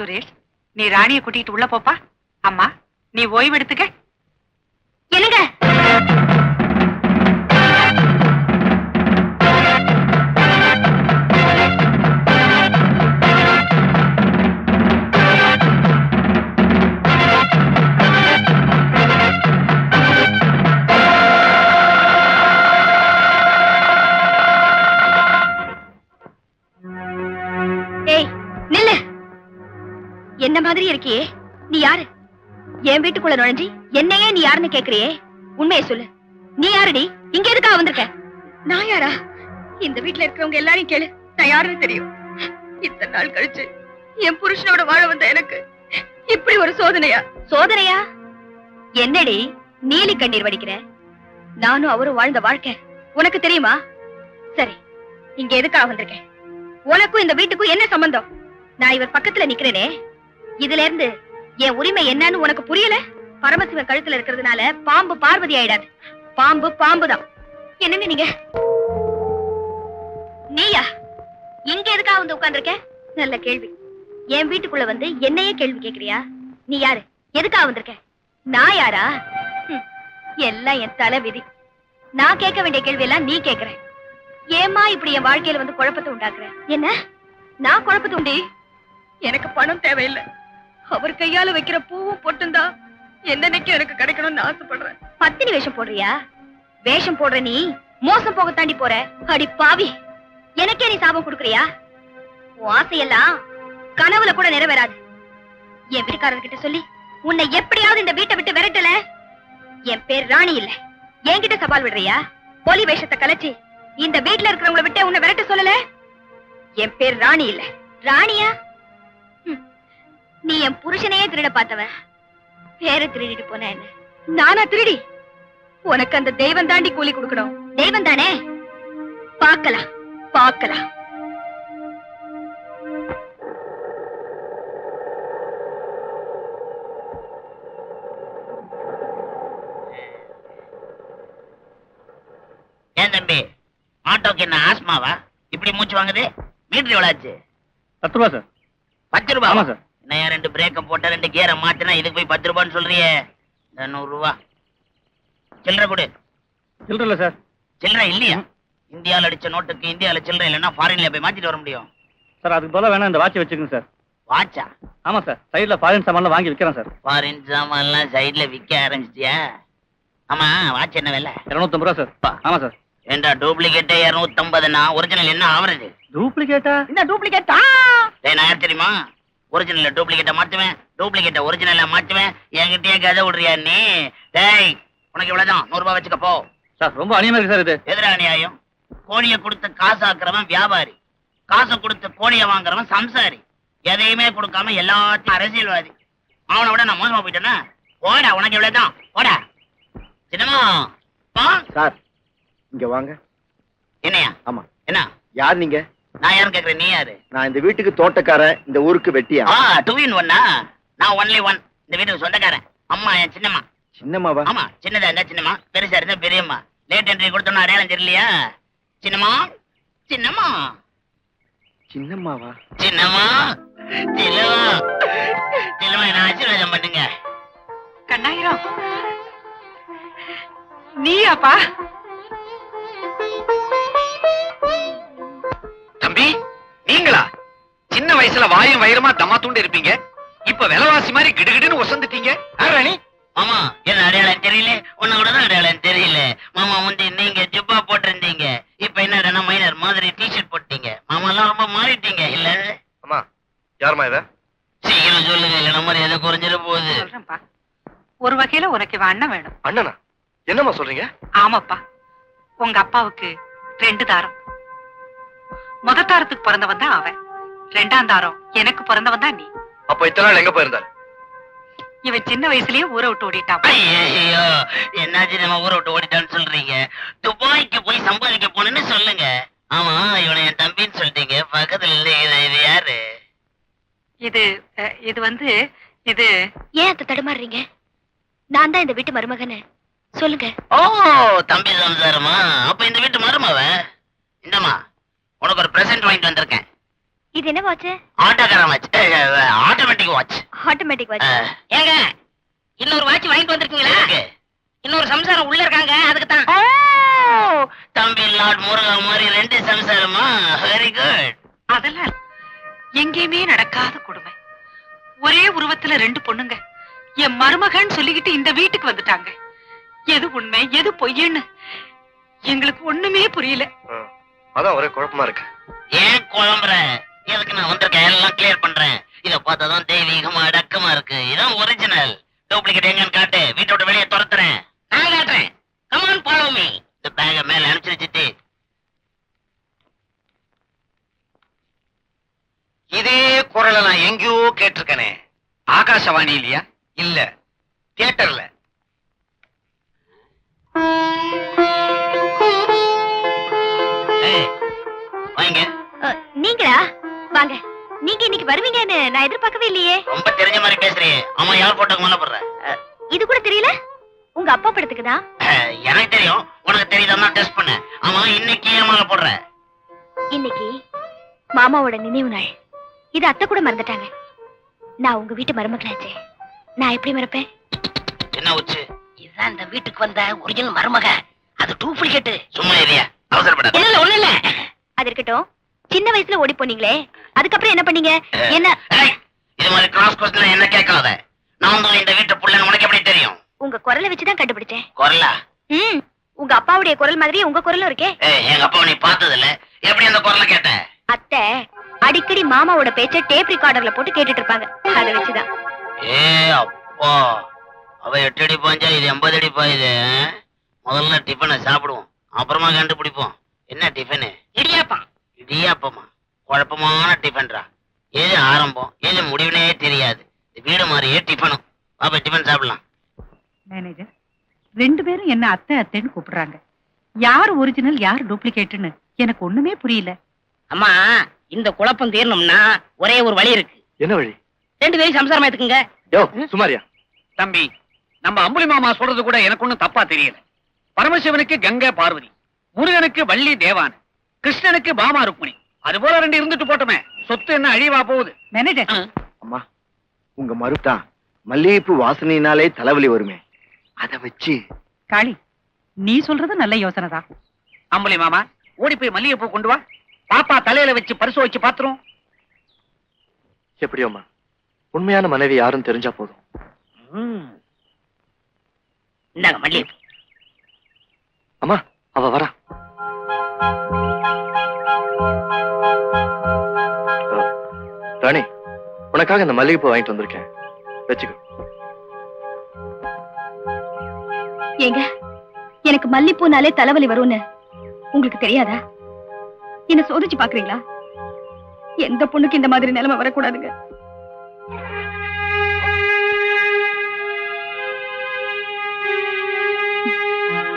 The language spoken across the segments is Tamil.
சுரேஷ் நீ ராணியை கூட்டிட்டு உள்ள போப்பா. அம்மா நீ ஓய்வு எடுத்துக்க. என்னங்க? என்ன மாதிரி இருக்கியே. நீ யாரு? என் வீட்டுக்குள்ள நுழைஞ்சி என்னையே நீ யாருன்னு கேக்குறியே? உண்மையை சொல்லு. நீ யாருடி? இங்க எதுக்காக வந்திருக்க? நான் யாரா? இந்த வீட்ல இருக்கிறவங்க எல்லாரையும் கேளு. நான் யாருன்னு தெரியும். இத்தனை நாள் கழிச்சு என் புருஷனோட வாழ வந்த எனக்கு இப்படி ஒரு சோதனையா? சோதனையா? என்னடி நீலி கண்ணீர் வடிக்கிற? நானும் அவரும் வாழ்ந்த வாழ்க்கை. உனக்கு தெரியுமா? சரி இங்க எதுக்காக வந்திருக்கேன் உனக்கும் இந்த வீட்டுக்கும் என்ன சம்பந்தம்? நான் இவர் பக்கத்துல நிக்கிறேனே. இதுல இருந்து என் உரிமை என்னன்னு உனக்கு புரியல? பரமசிவன் கழுத்துல இருக்கிறதுனால பாம்பு பார்வதி ஆயிடாது. பாம்பு பாம்புதான். என்னங்க நீங்க? நீயா? இங்க எதுக்காக வந்து உட்கார்ந்துருக்க? நல்ல கேள்வி. என் வீட்டுக்குள்ள வந்து என்னையே கேள்வி கேக்குறியா நீ யாரு? எதுக்காக வந்திருக்க? நான் யாரா? ஹம், எல்லாம் என் தலை விதி. நான் கேட்க வேண்டிய கேள்வி எல்லாம் நீ கேக்குற ஏமா இப்படி என் வாழ்க்கையில வந்து குழப்பத்தை உண்டாக்குற? என்ன? நான் குழப்பத்தை உண்டி? எனக்கு பணம் தேவையில்லை. அவர் கையால வைக்கிற பூவும் பொட்டுந்தா என்னன்னைக்கும் எனக்கு கிடைக்கணும்னு ஆசைப்படுறேன். பத்தினி வேஷம் போடுறியா? வேஷம் போடுற நீ மோசம் போக தாண்டி போற. அடி பாவி. எனக்கே நீ சாபம் கொடுக்கறியா? உன் ஆசையெல்லாம் கனவுல கூட நிறைவேறாது. என் வீட்டுக்காரர்கிட்ட சொல்லி உன்னை எப்படியாவது இந்த வீட்டை விட்டு விரட்டல. என் பேர் ராணி இல்ல. என்கிட்ட சவால் விடுறியா? போலி வேஷத்தை கலைச்சி இந்த வீட்ல இருக்கிறவங்கள விட்டு உன்னை விரட்ட சொல்லல? என் பேர் ராணி இல்ல. ராணியா? நீ என் புருஷனையே திருட பார்த்தவன் பேரை திருடிட்டு போன என்ன? நானா திருடி? உனக்கு அந்த தெய்வம் தாண்டி கூலி கொடுக்கணும். தெய்வம் தானே? பார்க்கலாம் பார்க்கலாம். ஏன் தம்பி ஆட்டோக்கு என்ன ஆஸ்மாவா? இப்படி மூச்சு வாங்குது? மீட்டர் எவ்வளவு ஆச்சு? பத்து ரூபா சார். பத்து ரூபா ஆமா சார். நான் ரெண்டு பிரேக்க போட்ட ரெண்டு கியரை மாத்தினா இதுக்கு போய் பத்து ரூபான்னு சொல்றியே? நூறு ரூபா சில்லறை கொடு. சில்லற இல்ல சார். சில்லறை இல்லையா? இந்தியால அடிச்ச நோட்டுக்கு இந்தியால சில்லறை இல்லைன்னா ஃபாரின்ல போய் மாத்திட்டு வர முடியும். சார் அதுக்கு பதிலா வேணா இந்த வாட்ச் வச்சுக்கோங்க சார். வாட்சா ஆமா சார். சைடுல ஃபாரின் சாமான்லாம் வாங்கி விற்கிறேன் சார். ஃபாரின் சாமான்லாம் சைடுல விற்க ஆரம்பிச்சிட்டியா? ஆமா வாட்ச் என்ன விலை? இருநூத்தம்பது ரூபா சார். ஆமா சார். ஏண்டா டூப்ளிகேட்டே இரநூத்தம்பதுனா? ஒரிஜினல் என்ன ஆவறது? டூப்ளிகேட்டா இந்த டூப்ளிகேட்டா நான் தெரியுமா? ஒரிஜினல் டூப்ளிகேட்டை மாத்துவேன் டூப்ளிகேட்டை ஒரிஜினலா மாத்துவேன். என்கிட்டயே கதை விடுறியா நீ? டேய் உனக்கு இவ்வளவுதான். நூறு ரூபாய் வச்சுக்க போ. சார் ரொம்ப இருக்கு சார் இது. எதிரா நியாயம் கோழியை கொடுத்து காசாக்குறவன் வியாபாரி. காசை கொடுத்து கோழியை வாங்குறவன் சம்சாரி. எதையுமே கொடுக்காம எல்லாத்தையும் அரசியல்வாதி. அவனை விட நான் மோசமா போயிட்டேன்னா போடா உனக்கு இவ்வளவுதான். போடா. சின்னமா சார் இங்க வாங்க. என்னையா? ஆமா. என்ன? யார் நீங்க? நான் யாரும் கேக்குறேன் நீ யாரு? நான் இந்த வீட்டுக்கு தோட்டக்காரன் இந்த ஊருக்கு வெட்டியா? ஆ டூ இன் ஒன்னா நான் ஒன்லி ஒன் இந்த வீட்டுக்கு சொந்தக்காரன். அம்மா என் சின்னம்மா. சின்னம்மாவா? ஆமா சின்னதா இருந்தா சின்னம்மா பெருசா இருந்தா பெரியம்மா. லேட் என்ட்ரி கொடுத்தோம்னா அடையாளம் தெரியலையா? சின்னம்மா சின்னம்மா. சின்னம்மாவா? சின்னம்மா சின்னம்மா. சின்னம்மா என்ன ஆசீர்வாதம் பண்ணுங்க. கண்ணாயிரம். நீயாப்பா? வயசுல வாயும் வயிறுமா தம்மா தூண்டு இருப்பீங்க? இப்ப விலைவாசி மாதிரி கிடுகிடுன்னு ஒசந்துட்டீங்க யார் ராணி? மாமா என்ன அடையாளம் தெரியல? உன்ன கூட தான் அடையாளம் தெரியல. மாமா முந்தி நீங்க ஜிப்பா போட்டிருந்தீங்க. இப்ப என்ன மைனர் மாதிரி டிஷர்ட் போட்டீங்க. மாமா எல்லாம் ரொம்ப மாறிட்டீங்க இல்ல? அம்மா யாருமா இவ? சீக்கிரம் சொல்லுங்க இல்ல நம்ம எதை குறைஞ்சிட போகுது? சொல்றேன்ப்பா. ஒரு வகையில உனக்கு இவன் அண்ணன் வேணும். அண்ணனா? என்னம்மா சொல்றீங்க? ஆமாப்பா. உங்க அப்பாவுக்கு ரெண்டு தாரம். முத தாரத்துக்கு பிறந்தவன் தான் அவன். ரெண்டாம் தாரம். எனக்கு பிறந்தவன் தான் நீ. அப்ப இத்தனை நாள் எங்க போயிருந்தாரு? இவன் சின்ன வயசுலயே ஊரை விட்டு ஓடிட்டான். ஐயோ என்னாச்சு நம்ம ஊரை விட்டு ஓடிட்டான்னு சொல்றீங்க? துபாய்க்கு போய் சம்பாதிக்க போனேன்னு சொல்லுங்க. ஆமா இவனை என் தம்பின்னு சொல்லிட்டீங்க. பக்கத்துல இல்ல இது இது யாரு? இது இது வந்து இது ஏன் அத்தை தடுமாறுறீங்க? நான் தான் இந்த வீட்டு மருமகன்னு. சொல்லுங்க. ஓ தம்பி சம்சாரமா அப்ப இந்த வீட்டு மருமவ இந்தம்மா உனக்கு ஒரு பிரசன்ட் வாங்கிட்டு வந்திருக்கேன். இது என்ன வாட்ச் ஆட்டோக்காரன் வச்சு ஆட்டோமேட்டிக் ஆட்டோமேட்டிக் வாட்ச் ஏங்க இன்னொரு வாட்ச் வாங்கிட்டு வந்திருக்கீங்களா? இன்னொரு சம்சாரம் உள்ள இருக்காங்க அதுக்கு தான் தம்பி லார்ட் முருகா மாதிரி ரெண்டு சம்சாரமா? வெரி குட் அதெல்லாம் எங்கேயுமே நடக்காத கொடுமை. ஒரே உருவத்துல ரெண்டு பொண்ணுங்க. என் மருமகன் சொல்லிக்கிட்டு இந்த வீட்டுக்கு வந்துட்டாங்க. எது உண்மை எது பொய்யன்னு எங்களுக்கு ஒண்ணுமே புரியல. அதான் ஒரே குழப்பமா இருக்கு. ஏன் குழம்புற? எதுக்கு நான் வந்திருக்கேன். எல்லாம் கிளியர் பண்றேன். இத பார்த்தாதான் தெய்வீகமா அடக்கமா இருக்கு. இதான் ஒரிஜினல் டூப்ளிகேட் எங்கன்னு காட்டு. வீட்டை விட்டு வெளியே துரத்துறேன். நான் காட்டுறேன். கமான் ஃபாலோ மீ இந்த பேக மேல அனுப்பிச்சு வச்சுட்டு. இதே குரலை நான் எங்கேயோ கேட்டிருக்கேனே. ஆகாசவாணி இல்லையா? இல்ல. தியேட்டர்ல. வருவீங்கன்னு நான் எதிர்பார்க்கவே இல்லையே. ரொம்ப தெரிஞ்ச மாதிரி பேசுறியே. ஆமா யார் போட்டோக்கு மேல போடுற? இது கூட தெரியல? உங்க அப்பா படத்துக்கு தான் அஹ், எனக்கு தெரியும். உனக்கு தெரியுதா? டெஸ்ட் பண்ண. ஆமா இன்னைக்கு ஏன் மேல போடுற. இன்னைக்கு மாமாவோட நினைவு நாள். இது அத்தை கூட மறந்துட்டாங்க. நான் உங்க வீட்டு மருமகளாச்சே. நான் எப்படி மறப்பேன்? என்ன உச்சு? இதுதான் இந்த வீட்டுக்கு வந்த ஒரிஜினல் மருமக. அது டூப்ளிகேட் சும்மா இல்லையா அவசரப்படாத. இல்ல இல்ல ஒண்ணு இல்ல. அது இருக்கட்டும். சின்ன வயசுல ஓடி போனீங்களே. அதுக்கப்புறம் என்ன பண்ணீங்க? என்ன? இது மாதிரி கிராஸ் கொஸ்டின் என்ன கேட்காத? நான் தான் இந்த வீட்டு புள்ளன்னு உனக்கு எப்படி தெரியும்? உங்க குரலை வச்சுதான் கண்டுபிடிச்சேன். குரலா? ம் உங்க அப்பாவுடைய குரல் மாதிரி உங்க குரலும் இருக்கே. ஏய், எங்க அப்பா நீ பார்த்தது இல்ல எப்படி அந்த குரலை கேட்ட? அத்தை அடிக்கடி மாமாவோட பேச்ச டேப் ரெக்கார்டர்ல போட்டு கேட்டுட்டு இருப்பாங்க. அதை வச்சுதான். ஏ அப்பா. அவ எட்டு அடி பாஞ்சா இது எண்பது அடி பாயுது முதல்ல டிஃபனை சாப்பிடுவோம். அப்புறமா கண்டுபிடிப்போம். என்ன டிஃபனு இடியாப்பம். இடியாப்பமா? குழப்பமான டிஃபன்ரா. எது ஆரம்பம்? எது முடிவுனே தெரியாது. வீடு மாதிரியே டிஃபனும் அப்ப டிஃபன் சாப்பிடலாம். மேனேஜர் ரெண்டு பேரும் என்ன அத்தை அத்தைன்னு கூப்பிடுறாங்க. யார் ஒரிஜினல் யார் டூப்ளிகேட்னு எனக்கு ஒண்ணுமே புரியல. அம்மா இந்த குழப்பம் தீரணும்னா ஒரே ஒரு வழி இருக்கு. என்ன வழி? ரெண்டு பேரும் சம்சாரமா எடுத்துக்கங்க. யோ சுமாரியா? தம்பி நம்ம அம்புலி மாமா சொல்றது கூட எனக்கு ஒண்ணும் தப்பா தெரியல. பரமசிவனுக்கு கங்கை பார்வதி. முருகனுக்கு வள்ளி தேவான். கிருஷ்ணனுக்கு பாமா ருக்மிணி. அது போல ரெண்டு இருந்துட்டு போட்டோமே. சொத்து என்ன அழிவா போகுது. மேனேஜர் அம்மா உங்க மருதான் மல்லிகைப்பூ வாசனையினாலே தலைவலி வருமே. அத வச்சு காளி நீ சொல்றது நல்ல யோசனை தான். மாமா ஓடி போய் மல்லிகைப்பூ கொண்டு வா. பாப்பா தலையில வச்சு பரிசு வச்சு பாத்துரும். எப்படியோம்மா உண்மையான மனைவி யாரும் தெரிஞ்சா போதும். இந்தாங்க மல்லி அம்மா அவ வரா. உனக்காக இந்த மல்லிகைப்பூ வாங்கிட்டு வந்திருக்கேன். வச்சுக்கோ. ஏங்க எனக்கு மல்லிப்பூனாலே தலைவலி வரும்னு உங்களுக்கு தெரியாதா? என்ன சோதிச்சு பாக்குறீங்களா எந்த பொண்ணுக்கு இந்த மாதிரி நிலைமை வரக்கூடாதுங்க.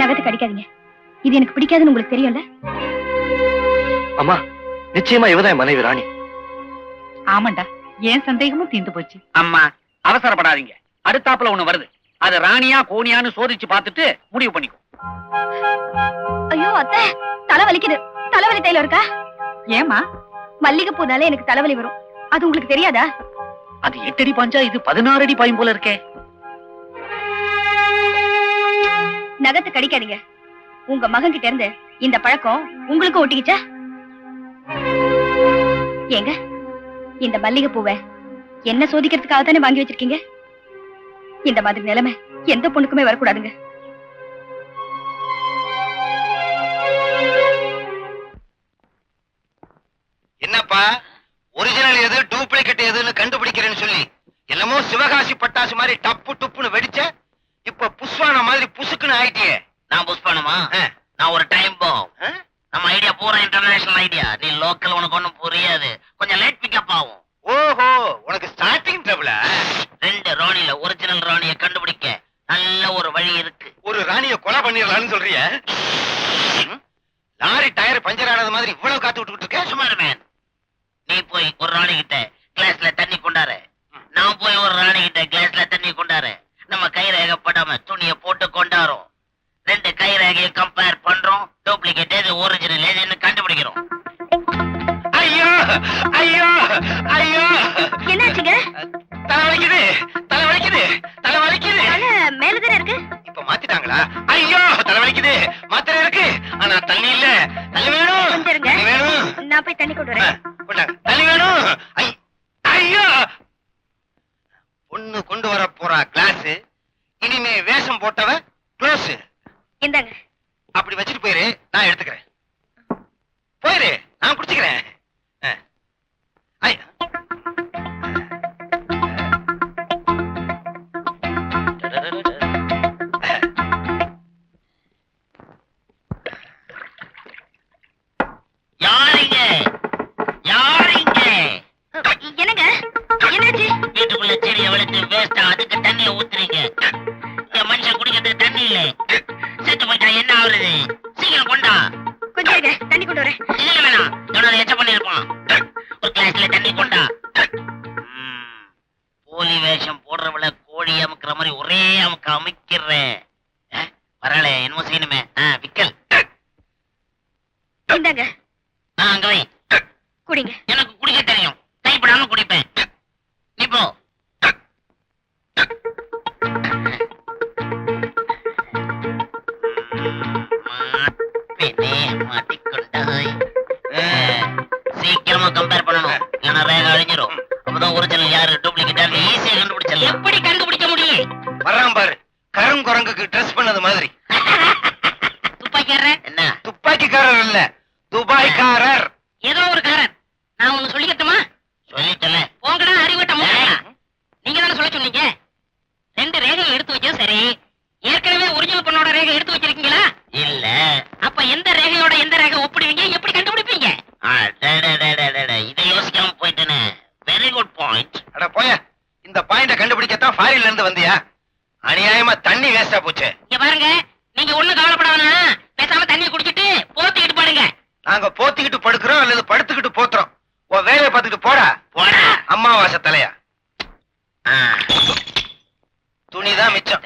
நகத்தை கடிக்காதீங்க இது எனக்கு பிடிக்காதுன்னு உங்களுக்கு தெரியும்ல? அம்மா நிச்சயமா இவதான் மனைவி ராணி. ஆமாண்டா. ஏன் சந்தேகமும் தீர்ந்து போச்சு. அம்மா அவசரப்படாதீங்க. அடுத்தாப்புல ஒண்ணு வருது. அது ராணியா கோணியான்னு சோதிச்சு பார்த்துட்டு முடிவு பண்ணிக்கோ. ஐயோ அத்தை தலை வலிக்குது. தலைவலி தைலம் இருக்கா? ஏமா மல்லிகைப்பூனாலே எனக்கு தலைவலி வரும். அது உங்களுக்கு தெரியாதா? அது எட்டடி பாஞ்சா இது பதினாறு அடி பாயும் போல இருக்கே. நகத்தை கடிக்காதீங்க. உங்க மகன் கிட்ட இருந்து இந்த பழக்கம் உங்களுக்கு ஒட்டிக்கிச்சா? ஏங்க இந்த மல்லிகை பூவை என்ன சோதிக்கிறதுக்காக தானே வாங்கி வச்சிருக்கீங்க? இந்த மாதிரி நிலைமை எந்த பொண்ணுக்குமே வரக்கூடாதுங்க. என்னப்பா? ஒரிஜினல் எது டூப்ளிகேட் எதுன்னு கண்டுபிடிக்கிறேன்னு சொல்லி என்னமோ சிவகாசி பட்டாசு மாதிரி டப்பு டுப்புன்னு வெடிச்ச இப்ப புஷ்வான மாதிரி புசுக்குன்னு ஆயிட்டியே. நான் புஷ் பண்ணுமா ஆ. நான் ஒரு டைம் போ? நம்ம ஐடியா பூரா இன்டர்நேஷனல் ஐடியா நீ லோக்கல் உனக்கு ஒண்ணும் புரியாது. கொஞ்சம் லேட் பிக்கப் ஆகும் ஓஹோ உனக்கு ஸ்டார்டிங் ட்ரபிளா ரெண்டு ராணில ஒரிஜினல் ராணிய கண்டுபிடிக்க நல்ல ஒரு வழி இருக்கு ஒரு ராணிய கொலை பண்ணிடலாம்னு சொல்றிய? லாரி டயர் பஞ்சர் ஆனது மாதிரி இவ்வளவு காத்து விட்டுக்கிட்டு இருக்க? சுமார் மேன் நீ போய் ஒரு ராணி கிட்ட இருக்கு. ஆனா தண்ணி இல்ல. தள்ளி தண்ணி கொண்டு வரேன். இல்ல வேணாம். எவ்வளவு எச்ச பண்ணிருப்பான் ஒரு கிளாஸ்ல தண்ணி கொண்டா. போலி வேஷம் போடுறவள கோழி அமுக்கிற மாதிரி ஒரே அமுக்க அமைக்கிறேன் பரவாயில்ல என்னமோ செய்யணுமே. விக்கல். இந்தாங்க. அங்க வை. குடிங்க. எனக்கு குடிக்க தெரியும். கைப்படாம குடிப்பேன். வேஸ்டா போச்சு. பாருங்க நீங்க ஒண்ணு கவலைப்பட வேணாம் பேசாம தண்ணியை குடிச்சிட்டு போத்திக்கிட்டு படுங்க. நாங்க போத்திக்கிட்டு படுக்கிறோம் அல்லது படுத்துக்கிட்டு போத்துறோம். உன் வேலையை பார்த்துட்டு போடா. போடா. அம்மாவாசை தலையா. துணிதான் மிச்சம்.